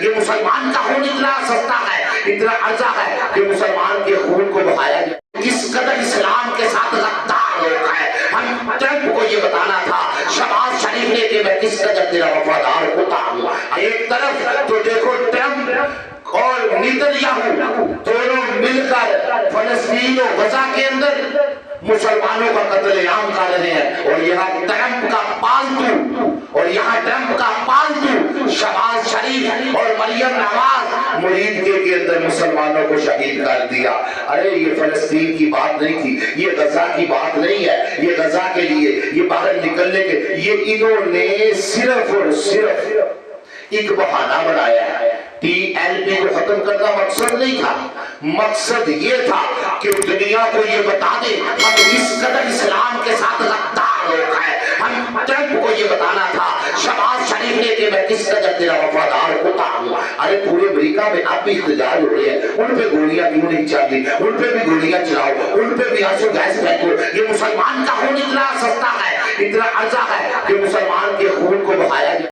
یہ مسلمان کا خون اتنا سستا ہے، اتنا ارزا ہے کہ مسلمان کے خون کو بہایا جائے۔ کس قدر اسلام کے ساتھ غدار لوگ ہیں ہم ٹرمپ کو یہ بتانا تھا شباز شریف نے کہ میں کس قدر تیرا وفادار ہوتا ہوں۔ ایک طرف تو دیکھو ٹرمپ اور نیتنیاہو دونوں مل کر فلسطین و غزہ کے اندر مسلمانوں کا قتل عام کر رہے ہیں۔ اور یہاں ٹرمپ کا پالتو، اور یہاں ٹرمپ کا پالتو شباز شریف اور مریم نواز۔ مرید کے کے اندر مسلمانوں کو شہید کر دیا۔ ارے، یہ فلسطین کی بات نہیں تھی، یہ غزہ کی بات نہیں ہے۔ یہ غزہ کے لیے یہ باہر نکلنے کے یہ انہوں نے صرف اور صرف ایک بہانہ بنایا ہے۔ ٹی ایل پی کو ختم کرنا مقصد نہیں تھا۔ مقصد یہ تھا کہ دنیا کو یہ بتا دے ہم اس قدر ہمارے پورے امریکہ میں اب بھی احتجاج ہو رہے ہیں ان پہ گولیاں کیوں نہیں چاہیے۔ ان پہ بھی گولیاں چلاؤ۔ ان پہ بھی آنسو گیس پھینکو۔ یہ مسلمان کا خون اتنا سستا ہے، اتنا ارزا ہے کہ مسلمان کے خون کو بہایا جائے۔